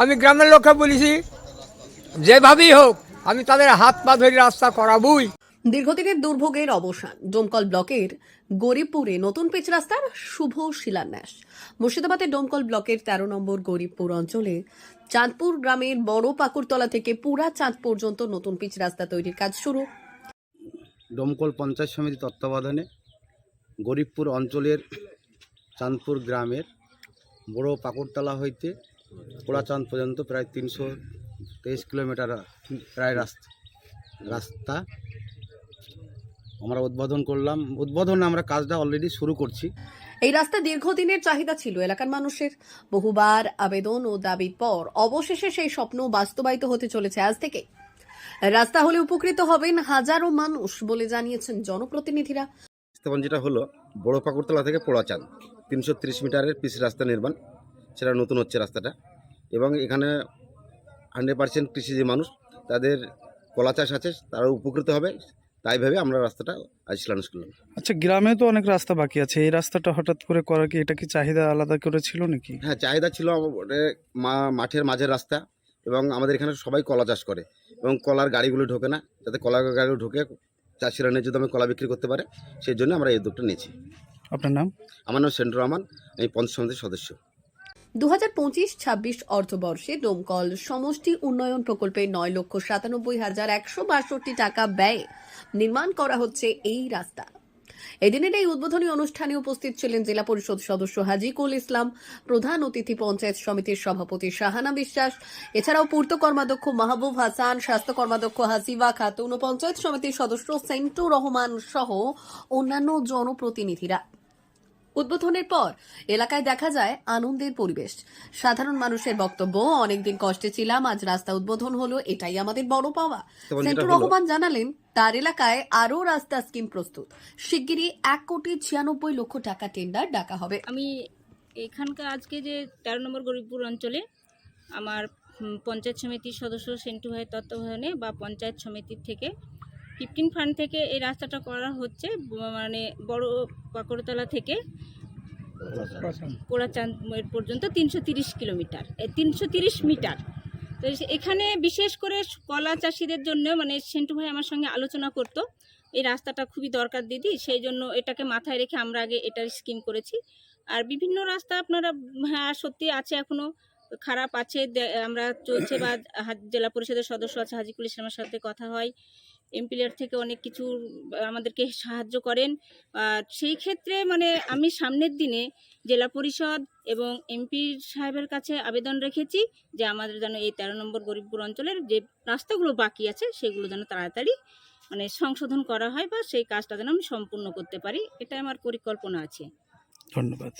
আমি গ্রামের লোককে বলেছি যেভাবেই হোক আমি তাদের হাত পা ধরে রাস্তা করাবই। দীর্ঘদিনের দুর্ভোগের অবসান ডোমকল ব্লকের গরিবপুরে নতুন পিচ রাস্তার শুভ শিলান্যাস। মুর্শিদাবাদের ডোমকল ব্লকের তেরো নম্বর গরিবপুর অঞ্চলে চাঁদপুর গ্রামের বড় পাকুরতলা থেকে পুরা চাঁদ পর্যন্ত নতুন পিচ রাস্তা তৈরির কাজ শুরু। ডোমকল পঞ্চায়েত সমিতি তত্ত্বাবধানে গরিবপুর অঞ্চলের চাঁদপুর গ্রামের বড় পাকুরতলা হইতে পোড়াচাঁদ পর্যন্ত প্রায় তিনশো তেইশ কিলোমিটার প্রায় রাস্তা রাস্তা আমরা উদ্বোধন করলাম। উদ্বোধনে আমরা কাজটা অলরেডি শুরু করছি। এই রাস্তা দীর্ঘদিনের চাহিদা ছিল এলাকার মানুষের। বহুবার আবেদন ও দাবির পর অবশেষে সেই স্বপ্ন বাস্তবায়িত হতে চলেছে আজ থেকে। রাস্তা হলে উপকৃত হবেন হাজারো মানুষ বলে জানিয়েছেন জনপ্রতিনিধিরা। যেটা হলো বড় পাকুড়তলা থেকে পোড়াচাঁদ তিনশো তিরিশ মিটারের পিস রাস্তা নির্মাণ। সেটা নতুন হচ্ছে রাস্তাটা। এবং এখানে হান্ড্রেড পার্সেন্ট কৃষিজীবী মানুষ তাদের কলা চাষ আছে তারা উপকৃত হবে। তাই ভেবে আমরা রাস্তাটা আজ শিলান্যাস করলাম। আচ্ছা গ্রামে তো অনেক রাস্তা বাকি আছে। এই রাস্তাটা হঠাৎ করে করা কি এটা কি চাহিদা আলাদা করে ছিল নাকি? হ্যাঁ চাহিদা ছিল মাঠের মাঝের রাস্তা এবং আমাদের এখানে সবাই কলা চাষ করে এবং কলার গাড়িগুলো ঢোকে না। যাতে কলা গাড়িগুলো ঢোকে চাষিরা ন্যায্য দামে কলা বিক্রি করতে পারে সেই জন্য আমরা এই উদ্যোগটা নিয়েছি। আপনার নাম? আমার নাম সেন্টু রহমান আমি পঞ্চায়েত সমিতির সদস্য। দু হাজার পঁচিশ ছাব্বিশ অর্থবর্ষে ডোমকল সমষ্টি উন্নয়ন প্রকল্পে নয় লক্ষ সাতানব্বই হাজার একশো বাষট্টি টাকা ব্যয়ে নির্মাণ করা হচ্ছে এই রাস্তা। এদিনের এই উদ্বোধনী অনুষ্ঠানে উপস্থিত ছিলেন জেলা পরিষদ সদস্য হাজিকুল ইসলাম, প্রধান অতিথি পঞ্চায়েত সমিতির সভাপতি শাহানা বিশ্বাস, এছাড়াও পূর্ত কর্মাধ্যক্ষ মাহবুব হাসান, স্বাস্থ্য কর্মাধ্যক্ষ হাসিবা খাতুন ও পঞ্চায়েত সমিতির সদস্য সেন্টু রহমান সহ অন্যান্য জনপ্রতিনিধিরা। উদ্বোধনের পর এলাকায় দেখা যায় আনন্দের পরিবেশ। সাধারণ মানুষের বক্তব্য অনেকদিন কষ্টে ছিলাম আজ রাস্তা উদ্বোধন হলো এটাই আমাদের বড় পাওয়া। যেমন সেন্টু রহমান জানালেন তার এলাকায় আরও রাস্তা স্কিম প্রস্তুত। শিগগিরই এক কোটি ছিয়ানব্বই লক্ষ টাকা টেন্ডার ডাকা হবে। আমি এখানকার আজকে যে তেরো নম্বর গরিবপুর অঞ্চলে আমার পঞ্চায়েত সমিতির সদস্য সেন্টু ভাইয়ের তত্ত্বাবধানে বা পঞ্চায়েত সমিতির থেকে ফিফটিন ফান্ড থেকে এই রাস্তাটা করা হচ্ছে মানে বড় পাকড়তলা থেকে পোড়াচাঁদ পর্যন্ত তিনশো কিলোমিটার। তিনশো মিটার। তো এখানে বিশেষ করে কলা চাষিদের জন্য মানে সেন্টু ভাই আমার সঙ্গে আলোচনা করতো, এই রাস্তাটা খুবই দরকার দিদি, সেই জন্য এটাকে মাথায় রেখে আমরা আগে এটার স্কিম করেছি। আর বিভিন্ন রাস্তা আপনারা হ্যাঁ সত্যি আছে এখনও খারাপ আছে আমরা চলছে বা জেলা পরিষদের সদস্য আছে, হাজিকুল ইসলামের সাথে কথা হয়। এমপিলের থেকে অনেক কিছু আমাদেরকে সাহায্য করেন। আর সেই ক্ষেত্রে মানে আমি সামনের দিনে জেলা পরিষদ এবং এমপি সাহেবের কাছে আবেদন রেখেছি যে আমাদের যেন এই তেরো নম্বর গরিবপুর অঞ্চলের যে রাস্তাগুলো বাকি আছে, সেগুলো যেন তাড়াতাড়ি মানে সংশোধন করা হয় বা সেই কাজটা যেন আমি সম্পূর্ণ করতে পারি। এটা আমার পরিকল্পনা আছে। ধন্যবাদ।